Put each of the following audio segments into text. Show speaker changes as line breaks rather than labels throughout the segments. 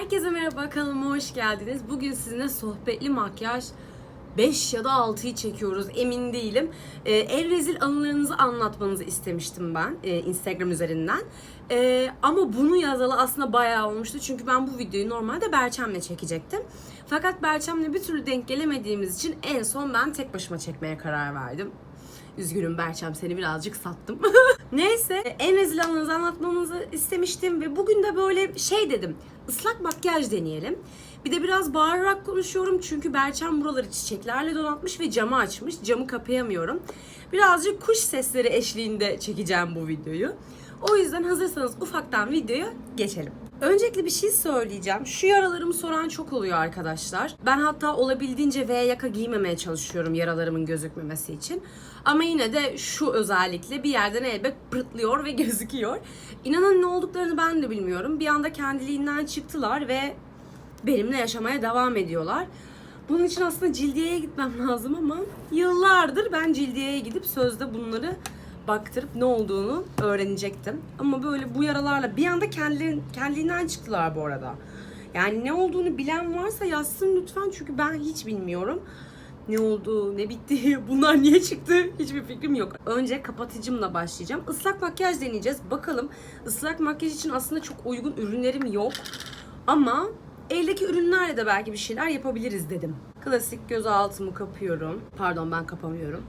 Herkese merhaba kanalıma hoş geldiniz. Bugün sizinle sohbetli makyaj 5 ya da 6'yı çekiyoruz emin değilim. Ee, el rezil anılarınızı anlatmanızı istemiştim ben e, Instagram üzerinden. Ee, ama bunu yazalı aslında bayağı olmuştu. Çünkü ben bu videoyu normalde Berçem'le çekecektim. Fakat Berçem'le bir türlü denk gelemediğimiz için en son ben tek başıma çekmeye karar verdim. Üzgünüm Berçem seni birazcık sattım. Neyse en rezil anınızı anlatmanızı istemiştim ve bugün de böyle şey dedim. ıslak makyaj deneyelim. Bir de biraz bağırarak konuşuyorum çünkü Berçem buraları çiçeklerle donatmış ve camı açmış. Camı kapayamıyorum. Birazcık kuş sesleri eşliğinde çekeceğim bu videoyu. O yüzden hazırsanız ufaktan videoya geçelim. Öncelikle bir şey söyleyeceğim. Şu yaralarımı soran çok oluyor arkadaşlar. Ben hatta olabildiğince V yaka giymemeye çalışıyorum yaralarımın gözükmemesi için. Ama yine de şu özellikle bir yerden elbet pırtlıyor ve gözüküyor. İnanın ne olduklarını ben de bilmiyorum. Bir anda kendiliğinden çıktılar ve benimle yaşamaya devam ediyorlar. Bunun için aslında cildiyeye gitmem lazım ama yıllardır ben cildiyeye gidip sözde bunları baktırıp ne olduğunu öğrenecektim. Ama böyle bu yaralarla bir anda kendilerin, kendiliğinden çıktılar bu arada. Yani ne olduğunu bilen varsa yazsın lütfen çünkü ben hiç bilmiyorum. Ne oldu, ne bitti, bunlar niye çıktı hiçbir fikrim yok. Önce kapatıcımla başlayacağım. Islak makyaj deneyeceğiz. Bakalım ıslak makyaj için aslında çok uygun ürünlerim yok. Ama eldeki ürünlerle de belki bir şeyler yapabiliriz dedim. Klasik göz altımı kapıyorum. Pardon ben kapamıyorum.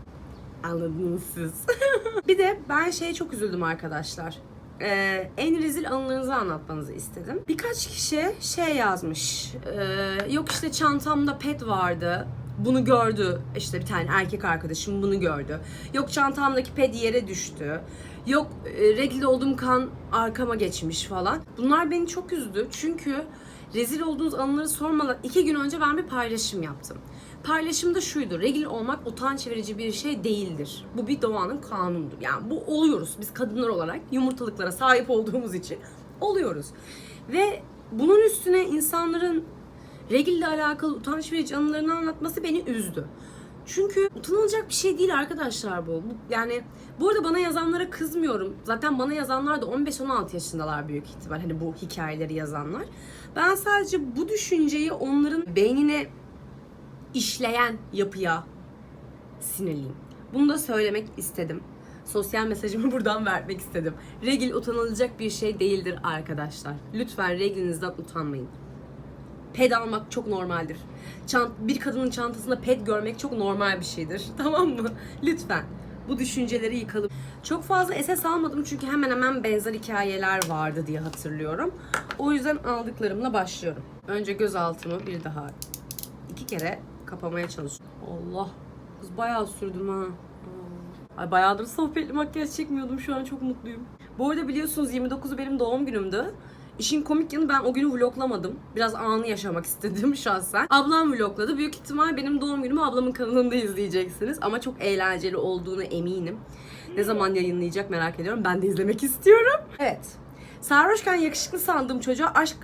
Anladınız siz. bir de ben şeye çok üzüldüm arkadaşlar. Ee, en rezil anılarınızı anlatmanızı istedim. Birkaç kişi şey yazmış. Ee, yok işte çantamda pet vardı. Bunu gördü işte bir tane erkek arkadaşım bunu gördü. Yok çantamdaki ped yere düştü. Yok e, regl olduğum kan arkama geçmiş falan. Bunlar beni çok üzdü. Çünkü rezil olduğunuz anıları sormadan iki gün önce ben bir paylaşım yaptım. Paylaşımda şuydu. Regl olmak utanç verici bir şey değildir. Bu bir doğanın kanunudur. Yani bu oluyoruz. Biz kadınlar olarak yumurtalıklara sahip olduğumuz için oluyoruz. Ve bunun üstüne insanların regl ile alakalı utanç verici anılarını anlatması beni üzdü. Çünkü utanılacak bir şey değil arkadaşlar. Bu- Yani bu arada bana yazanlara kızmıyorum. Zaten bana yazanlar da 15-16 yaşındalar büyük ihtimal. Hani bu hikayeleri yazanlar. Ben sadece bu düşünceyi onların beynine işleyen yapıya sinirliyim. Bunu da söylemek istedim. Sosyal mesajımı buradan vermek istedim. Regil utanılacak bir şey değildir arkadaşlar. Lütfen reglinizden utanmayın. Ped almak çok normaldir. Çant bir kadının çantasında ped görmek çok normal bir şeydir. Tamam mı? Lütfen. Bu düşünceleri yıkalım. Çok fazla SS almadım çünkü hemen hemen benzer hikayeler vardı diye hatırlıyorum. O yüzden aldıklarımla başlıyorum. Önce göz altımı bir daha iki kere kapamaya çalışıyorum. Allah. Kız bayağı sürdüm ha. Ay bayağıdır sohbetli makyaj çekmiyordum. Şu an çok mutluyum. Bu arada biliyorsunuz 29'u benim doğum günümdü. İşin komik yanı ben o günü vloglamadım. Biraz anı yaşamak istedim şahsen. Ablam vlogladı. Büyük ihtimal benim doğum günümü ablamın kanalında izleyeceksiniz. Ama çok eğlenceli olduğunu eminim. Ne zaman yayınlayacak merak ediyorum. Ben de izlemek istiyorum. Evet. Sarhoşken yakışıklı sandığım çocuğa aşk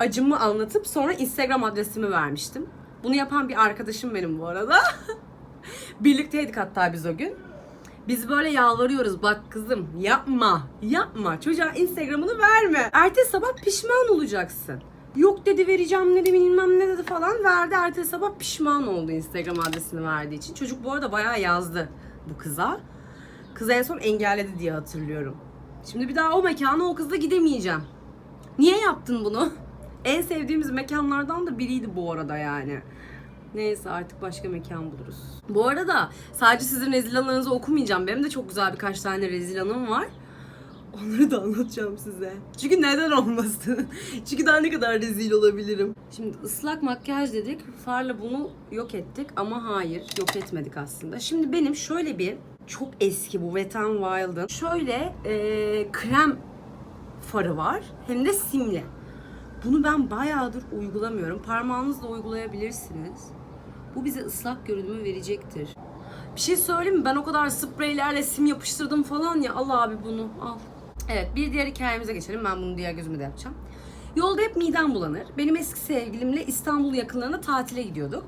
acımı anlatıp sonra Instagram adresimi vermiştim. Bunu yapan bir arkadaşım benim bu arada. Birlikteydik hatta biz o gün. Biz böyle yalvarıyoruz bak kızım yapma yapma çocuğa Instagram'ını verme. Ertesi sabah pişman olacaksın. Yok dedi vereceğim dedi bilmem ne dedi falan verdi. Ertesi sabah pişman oldu Instagram adresini verdiği için. Çocuk bu arada bayağı yazdı bu kıza. Kız en son engelledi diye hatırlıyorum. Şimdi bir daha o mekana o kızla gidemeyeceğim. Niye yaptın bunu? En sevdiğimiz mekanlardan da biriydi bu arada yani. Neyse artık başka mekan buluruz. Bu arada sadece sizin rezil anılarınızı okumayacağım. Benim de çok güzel birkaç tane rezil anım var. Onları da anlatacağım size. Çünkü neden olmasın? Çünkü daha ne kadar rezil olabilirim. Şimdi ıslak makyaj dedik. Farla bunu yok ettik ama hayır yok etmedik aslında. Şimdi benim şöyle bir çok eski bu Wet n Wild'ın şöyle eee, krem farı var. Hem de simli. Bunu ben bayağıdır uygulamıyorum. Parmağınızla uygulayabilirsiniz. Bu bize ıslak görünümü verecektir. Bir şey söyleyeyim mi? Ben o kadar spreylerle sim yapıştırdım falan ya. Al abi bunu al. Evet bir diğer hikayemize geçelim. Ben bunu diğer gözüme de yapacağım. Yolda hep midem bulanır. Benim eski sevgilimle İstanbul yakınlarında tatile gidiyorduk.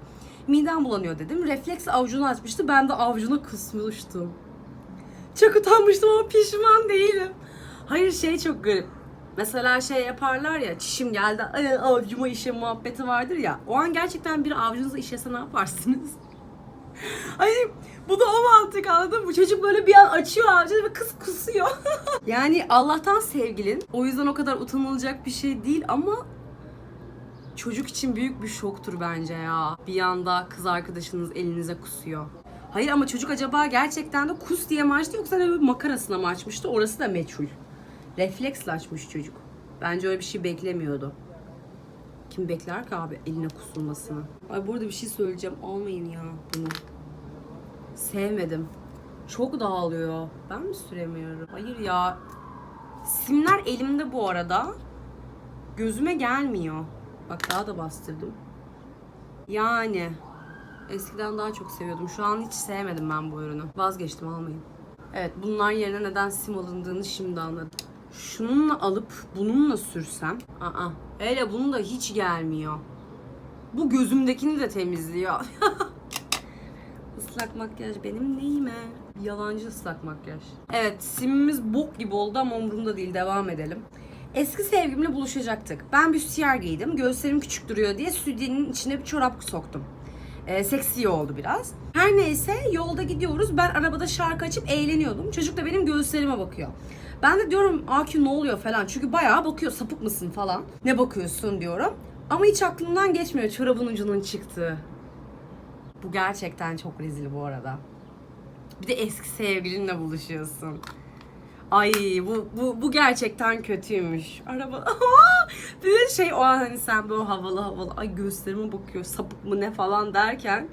Midem bulanıyor dedim. Refleks avucunu açmıştı. Ben de avucuna kusmuştum. Çok utanmıştım ama pişman değilim. Hayır şey çok garip. Mesela şey yaparlar ya çişim geldi ay, avcuma işe muhabbeti vardır ya. O an gerçekten bir avcunuzla işese ne yaparsınız? Hani bu da o mantık anladın mı? Çocuk böyle bir an açıyor avcunu ve kız kusuyor. yani Allah'tan sevgilin. O yüzden o kadar utanılacak bir şey değil ama çocuk için büyük bir şoktur bence ya. Bir anda kız arkadaşınız elinize kusuyor. Hayır ama çocuk acaba gerçekten de kus diye mi açtı yoksa hani makarasına mı açmıştı? Orası da meçhul. Refleksle açmış çocuk. Bence öyle bir şey beklemiyordu. Kim bekler ki abi eline kusulmasını? Ay burada bir şey söyleyeceğim. Almayın ya bunu. Sevmedim. Çok dağılıyor. Ben mi süremiyorum? Hayır ya. Simler elimde bu arada. Gözüme gelmiyor. Bak daha da bastırdım. Yani eskiden daha çok seviyordum. Şu an hiç sevmedim ben bu ürünü. Vazgeçtim almayın. Evet bunlar yerine neden sim alındığını şimdi anladım. Şununla alıp bununla sürsem. Aa, hele bunu da hiç gelmiyor. Bu gözümdekini de temizliyor. Islak makyaj benim neyime? Yalancı ıslak makyaj. Evet simimiz bok gibi oldu ama umurumda değil devam edelim. Eski sevgimle buluşacaktık. Ben büstiyer giydim. Göğüslerim küçük duruyor diye sütyenin içine bir çorap soktum. Ee, seksi oldu biraz. Her neyse yolda gidiyoruz. Ben arabada şarkı açıp eğleniyordum. Çocuk da benim göğüslerime bakıyor. Ben de diyorum Akü ne oluyor falan. Çünkü bayağı bakıyor sapık mısın falan. Ne bakıyorsun diyorum. Ama hiç aklımdan geçmiyor çorabın ucunun çıktığı. Bu gerçekten çok rezil bu arada. Bir de eski sevgilinle buluşuyorsun. Ay bu bu bu gerçekten kötüymüş. Araba bir de şey o an hani sen böyle havalı havalı ay gösterime bakıyor sapık mı ne falan derken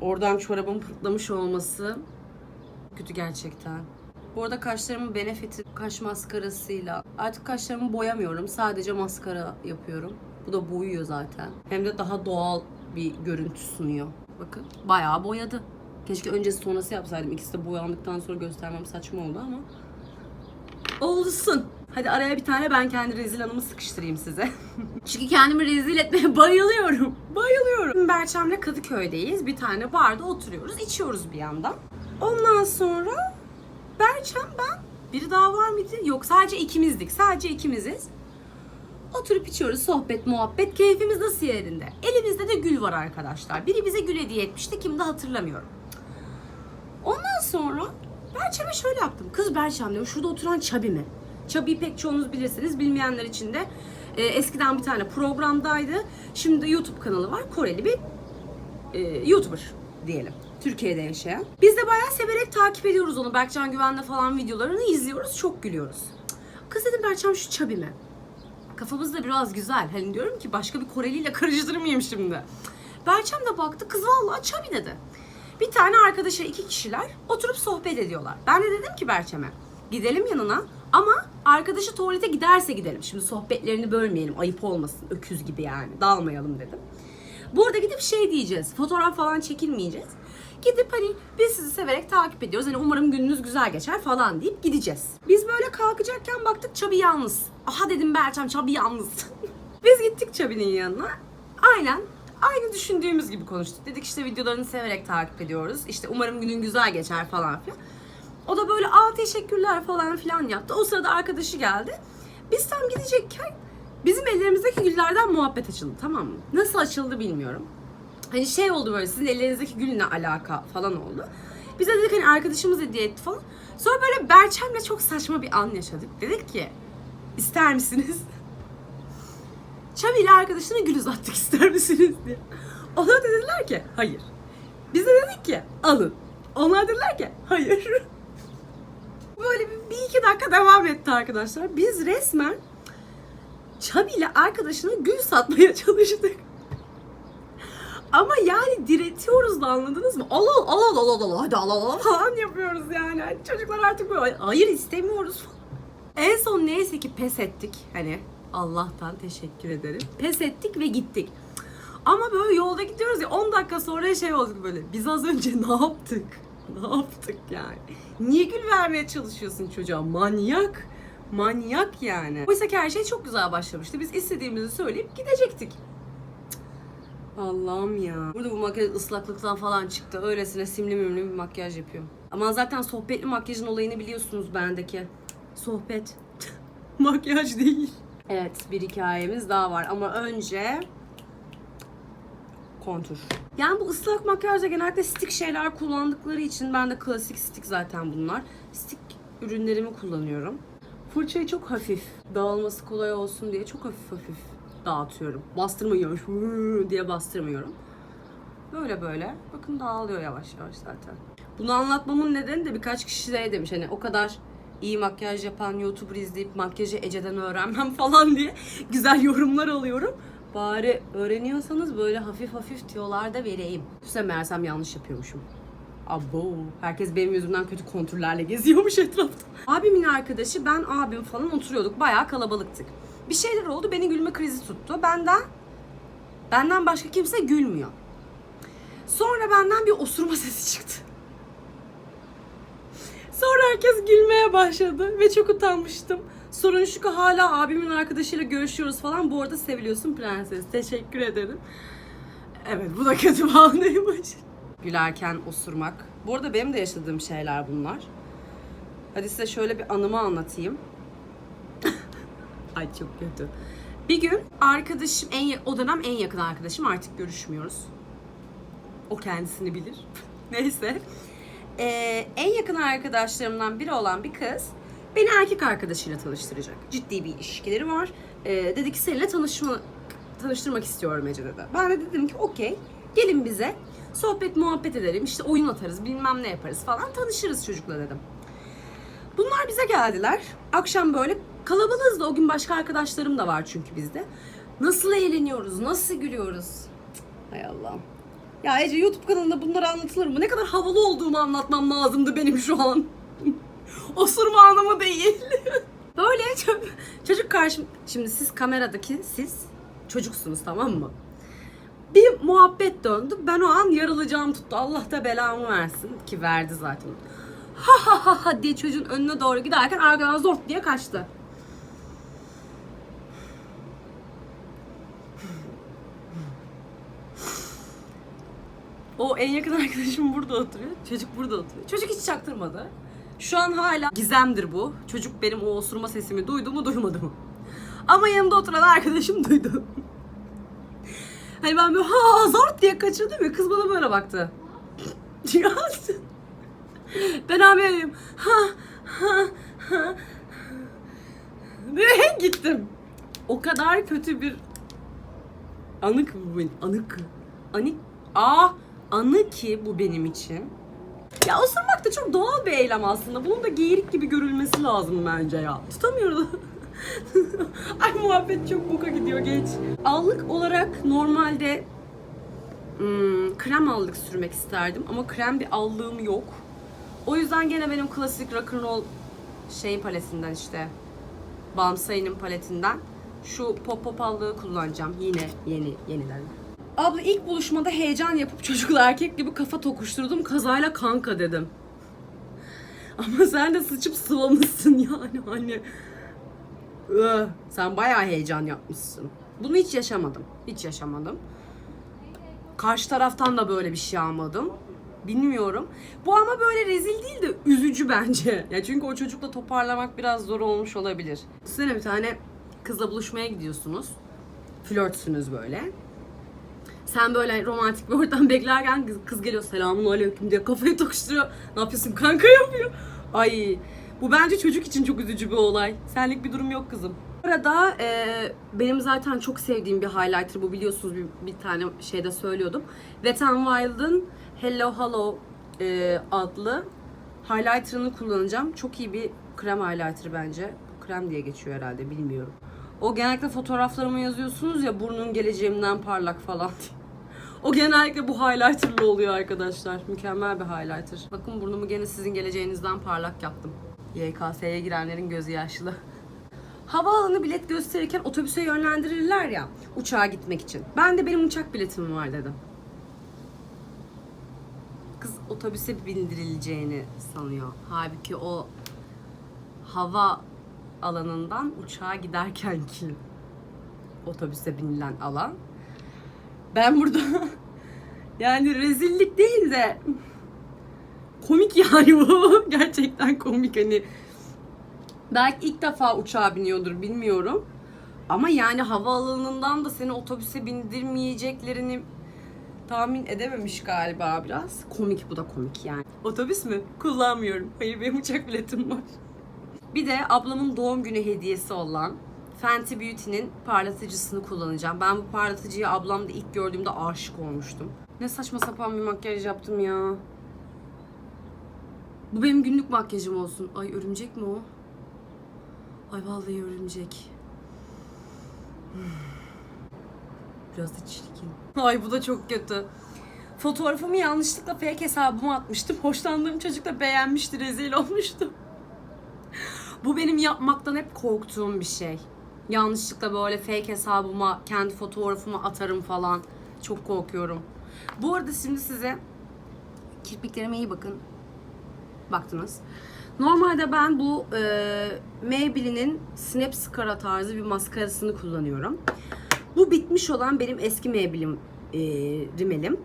oradan çorabın pırtlamış olması kötü gerçekten. Bu arada kaşlarımın benefiti kaş maskarasıyla. Artık kaşlarımı boyamıyorum. Sadece maskara yapıyorum. Bu da boyuyor zaten. Hem de daha doğal bir görüntü sunuyor. Bakın bayağı boyadı. Keşke öncesi sonrası yapsaydım. İkisi de boyandıktan sonra göstermem saçma oldu ama. Olsun. Hadi araya bir tane ben kendi rezil anımı sıkıştırayım size. Çünkü kendimi rezil etmeye bayılıyorum. Bayılıyorum. Berçem'le Kadıköy'deyiz. Bir tane barda oturuyoruz. içiyoruz bir yandan. Ondan sonra Berçem ben biri daha var mıydı? Yok sadece ikimizdik. Sadece ikimiziz. Oturup içiyoruz sohbet muhabbet keyfimiz nasıl yerinde. Elimizde de gül var arkadaşlar. Biri bize gül hediye etmişti kim de hatırlamıyorum. Ondan sonra Berçem'e şöyle yaptım. Kız Berçem diyor şurada oturan Çabi mi? Çabi'yi pek çoğunuz bilirsiniz. Bilmeyenler için de e, eskiden bir tane programdaydı. Şimdi YouTube kanalı var. Koreli bir e, YouTuber diyelim. Türkiye'de yaşayan. Biz de bayağı severek takip ediyoruz onu. Berkcan Güven'de falan videolarını izliyoruz. Çok gülüyoruz. Kız dedim Berçem şu Çabi mi? Kafamız da biraz güzel. Hani diyorum ki başka bir Koreliyle karıştırmayayım şimdi. Berçem de baktı kız vallahi Çabi dedi. Bir tane arkadaşa iki kişiler oturup sohbet ediyorlar. Ben de dedim ki Berçem'e gidelim yanına ama arkadaşı tuvalete giderse gidelim. Şimdi sohbetlerini bölmeyelim ayıp olmasın öküz gibi yani dalmayalım dedim. Bu arada gidip şey diyeceğiz fotoğraf falan çekilmeyeceğiz. Gidip hani biz sizi severek takip ediyoruz. Hani umarım gününüz güzel geçer falan deyip gideceğiz. Biz böyle kalkacakken baktık Çabi yalnız. Aha dedim Berçem Çabi yalnız. biz gittik Çabi'nin yanına. Aynen aynı düşündüğümüz gibi konuştuk. Dedik işte videolarını severek takip ediyoruz. İşte umarım günün güzel geçer falan filan. O da böyle aa teşekkürler falan filan yaptı. O sırada arkadaşı geldi. Biz tam gidecekken bizim ellerimizdeki güllerden muhabbet açıldı tamam mı? Nasıl açıldı bilmiyorum. Hani şey oldu böyle sizin ellerinizdeki gülüne alaka falan oldu. Biz de dedik hani arkadaşımız hediye etti falan. Sonra böyle Berçem'le çok saçma bir an yaşadık. Dedik ki ister misiniz? Çavi ile arkadaşına gül uzattık ister misiniz diye. Ona da dediler ki hayır. Biz de dedik ki alın. Onlar dediler ki hayır. Böyle bir, bir iki dakika devam etti arkadaşlar. Biz resmen Çabi ile arkadaşına gül satmaya çalıştık. Ama yani diretiyoruz da anladınız mı? Al al al al al al hadi al al al falan yapıyoruz yani. Hani Çocuklar artık böyle hayır istemiyoruz. En son neyse ki pes ettik. Hani Allah'tan teşekkür ederim. Pes ettik ve gittik. Ama böyle yolda gidiyoruz ya 10 dakika sonra şey olduk böyle. Biz az önce ne yaptık? Ne yaptık yani? Niye gül vermeye çalışıyorsun çocuğa? Manyak. Manyak yani. Oysa ki her şey çok güzel başlamıştı. Biz istediğimizi söyleyip gidecektik. Allah'ım ya. Burada bu makyaj ıslaklıktan falan çıktı. Öylesine simli mümlü bir makyaj yapıyorum. Ama zaten sohbetli makyajın olayını biliyorsunuz bendeki. Sohbet. Makyaj değil. Evet bir hikayemiz daha var ama önce kontur. Yani bu ıslak makyajda genellikle stick şeyler kullandıkları için ben de klasik stick zaten bunlar. Stick ürünlerimi kullanıyorum. Fırçayı çok hafif, dağılması kolay olsun diye çok hafif hafif dağıtıyorum. Bastırmıyorum diye bastırmıyorum. Böyle böyle. Bakın dağılıyor yavaş yavaş zaten. Bunu anlatmamın nedeni de birkaç kişi şey demiş hani o kadar iyi makyaj yapan YouTuber izleyip makyajı Ece'den öğrenmem falan diye güzel yorumlar alıyorum. Bari öğreniyorsanız böyle hafif hafif tiyolar da vereyim. Üstüne meğersem yanlış yapıyormuşum. Abo. Herkes benim yüzümden kötü kontürlerle geziyormuş etrafta. Abimin arkadaşı, ben abim falan oturuyorduk. Bayağı kalabalıktık. Bir şeyler oldu. Beni gülme krizi tuttu. Benden benden başka kimse gülmüyor. Sonra benden bir osurma sesi çıktı. Sonra herkes gülmeye başladı ve çok utanmıştım. Sorun şu ki hala abimin arkadaşıyla görüşüyoruz falan. Bu arada seviliyorsun prenses. Teşekkür ederim. Evet bu da kötü bir anıymış. Gülerken osurmak. Bu arada benim de yaşadığım şeyler bunlar. Hadi size şöyle bir anımı anlatayım. Ay çok kötü. Bir gün arkadaşım, en, o dönem en yakın arkadaşım artık görüşmüyoruz. O kendisini bilir. Neyse. Ee, en yakın arkadaşlarımdan biri olan bir kız beni erkek arkadaşıyla tanıştıracak. Ciddi bir ilişkileri var. Ee, dedi ki seninle tanışma, tanıştırmak istiyorum Ece dedi. Ben de dedim ki okey gelin bize sohbet muhabbet edelim işte oyun atarız bilmem ne yaparız falan tanışırız çocukla dedim. Bunlar bize geldiler. Akşam böyle kalabalığız da o gün başka arkadaşlarım da var çünkü bizde. Nasıl eğleniyoruz, nasıl gülüyoruz. Cık, Hay Allah'ım. Ya Ece YouTube kanalında bunları anlatılır mı? Ne kadar havalı olduğumu anlatmam lazımdı benim şu an. Osurma anlamı değil. Böyle ço- çocuk karşım... Şimdi siz kameradaki siz çocuksunuz tamam mı? Bir muhabbet döndü. Ben o an yarılacağım tuttu. Allah da belamı versin. Ki verdi zaten. Ha ha ha ha diye çocuğun önüne doğru giderken arkadan zort diye kaçtı. O en yakın arkadaşım burada oturuyor. Çocuk burada oturuyor. Çocuk hiç çaktırmadı. Şu an hala gizemdir bu. Çocuk benim o osurma sesimi duydu mu duymadı mı? Ama yanımda oturan arkadaşım duydu. Hani ben böyle ha zort diye kaçırdım ya kız bana böyle baktı. Ben abi. Ha ha ha. Ve gittim. O kadar kötü bir anık bu benim. Anık. Anık. Aa anı ki bu benim için. Ya osurmak da çok doğal bir eylem aslında. Bunun da geyirik gibi görülmesi lazım bence ya. Tutamıyoruz. Ay muhabbet çok boka gidiyor geç. Allık olarak normalde hmm, krem allık sürmek isterdim ama krem bir allığım yok. O yüzden gene benim klasik rock'n'roll şey paletinden işte Bamsay'ın paletinden şu pop pop allığı kullanacağım. Yine yeni yeniden. Abla ilk buluşmada heyecan yapıp çocukla erkek gibi kafa tokuşturdum. Kazayla kanka dedim. Ama sen de sıçıp sıvamışsın yani hani. Sen bayağı heyecan yapmışsın. Bunu hiç yaşamadım. Hiç yaşamadım. Karşı taraftan da böyle bir şey almadım. Bilmiyorum. Bu ama böyle rezil değil de üzücü bence. Ya çünkü o çocukla toparlamak biraz zor olmuş olabilir. Düşünsene bir tane kızla buluşmaya gidiyorsunuz. Flörtsünüz böyle. Sen böyle romantik bir ortam beklerken kız, kız geliyor selamun aleyküm diye kafayı tokuşturuyor. Ne yapıyorsun kanka yapıyor. Ay bu bence çocuk için çok üzücü bir olay. Senlik bir durum yok kızım. Bu arada e, benim zaten çok sevdiğim bir highlighter bu biliyorsunuz bir, bir tane şeyde söylüyordum. Wet n Wild'ın Hello Hello e, adlı highlighter'ını kullanacağım. Çok iyi bir krem highlighter bence. Krem diye geçiyor herhalde bilmiyorum. O genellikle fotoğraflarıma yazıyorsunuz ya burnun geleceğimden parlak falan diye. O genellikle bu highlighter'lı oluyor arkadaşlar. Mükemmel bir highlighter. Bakın burnumu gene sizin geleceğinizden parlak yaptım. YKS'ye girenlerin gözü yaşlı. Havaalanı bilet gösterirken otobüse yönlendirirler ya uçağa gitmek için. Ben de benim uçak biletim var dedim. Kız otobüse bindirileceğini sanıyor. Halbuki o hava alanından uçağa giderken ki otobüse binilen alan. Ben burada yani rezillik değil de komik yani bu. Gerçekten komik hani Belki ilk defa uçağa biniyordur bilmiyorum. Ama yani havaalanından da seni otobüse bindirmeyeceklerini tahmin edememiş galiba biraz. Komik bu da komik yani. Otobüs mü? Kullanmıyorum. Hayır benim uçak biletim var. Bir de ablamın doğum günü hediyesi olan Fenty Beauty'nin parlatıcısını kullanacağım. Ben bu parlatıcıyı ablamda ilk gördüğümde aşık olmuştum. Ne saçma sapan bir makyaj yaptım ya. Bu benim günlük makyajım olsun. Ay örümcek mi o? Ay vallahi örümcek. Biraz da çirkin. Ay bu da çok kötü. Fotoğrafımı yanlışlıkla fake hesabıma atmıştım. Hoşlandığım çocuk da beğenmişti, rezil olmuştu. Bu benim yapmaktan hep korktuğum bir şey. Yanlışlıkla böyle fake hesabıma kendi fotoğrafımı atarım falan. Çok korkuyorum. Bu arada şimdi size kirpiklerime iyi bakın. Baktınız. Normalde ben bu e, Maybelline'in Snap Scara tarzı bir maskarasını kullanıyorum. Bu bitmiş olan benim eski Maybelline e, rimelim.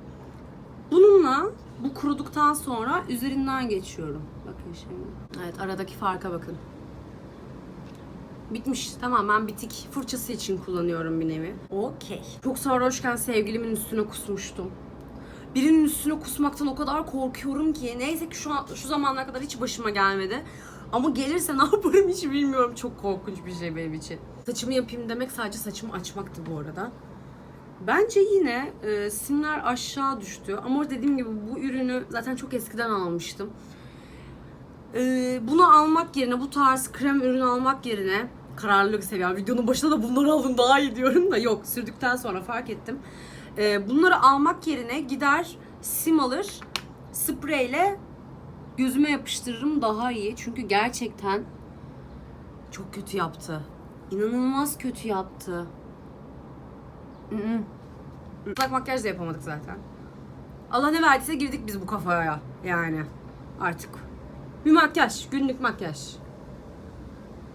Bununla bu kuruduktan sonra üzerinden geçiyorum. Bakın şimdi. Evet aradaki farka bakın. Bitmiş. Tamamen bitik. Fırçası için kullanıyorum bir nevi. Okey. Çok sarhoşken sevgilimin üstüne kusmuştum. Birinin üstüne kusmaktan o kadar korkuyorum ki. Neyse ki şu an şu zamana kadar hiç başıma gelmedi. Ama gelirse ne yaparım hiç bilmiyorum. Çok korkunç bir şey benim için. Saçımı yapayım demek sadece saçımı açmaktı bu arada. Bence yine e, simler aşağı düştü. Ama dediğim gibi bu ürünü zaten çok eskiden almıştım. E, bunu almak yerine, bu tarz krem ürünü almak yerine kararlılık seviyem. Videonun başında da bunları alın daha iyi diyorum da yok. Sürdükten sonra fark ettim. E, bunları almak yerine gider sim alır, spreyle gözüme yapıştırırım daha iyi. Çünkü gerçekten çok kötü yaptı. İnanılmaz kötü yaptı. Islak makyaj da yapamadık zaten. Allah ne verdiyse girdik biz bu kafaya yani artık. Bir makyaj, günlük makyaj.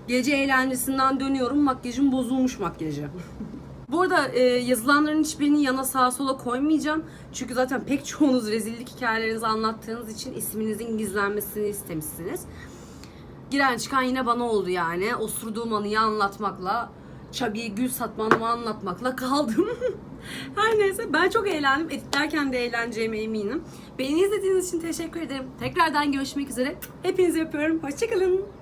Gece eğlencesinden dönüyorum, makyajım bozulmuş makyajı. Bu arada e, yazılanların hiçbirini yana sağa sola koymayacağım. Çünkü zaten pek çoğunuz rezillik hikayelerinizi anlattığınız için isminizin gizlenmesini istemişsiniz. Giren çıkan yine bana oldu yani. Osurduğum anıyı anlatmakla, Çabi'ye gül satmanımı anlatmakla kaldım. Her neyse ben çok eğlendim. Editlerken de eğleneceğime eminim. Beni izlediğiniz için teşekkür ederim. Tekrardan görüşmek üzere. Hepinizi öpüyorum. Hoşçakalın.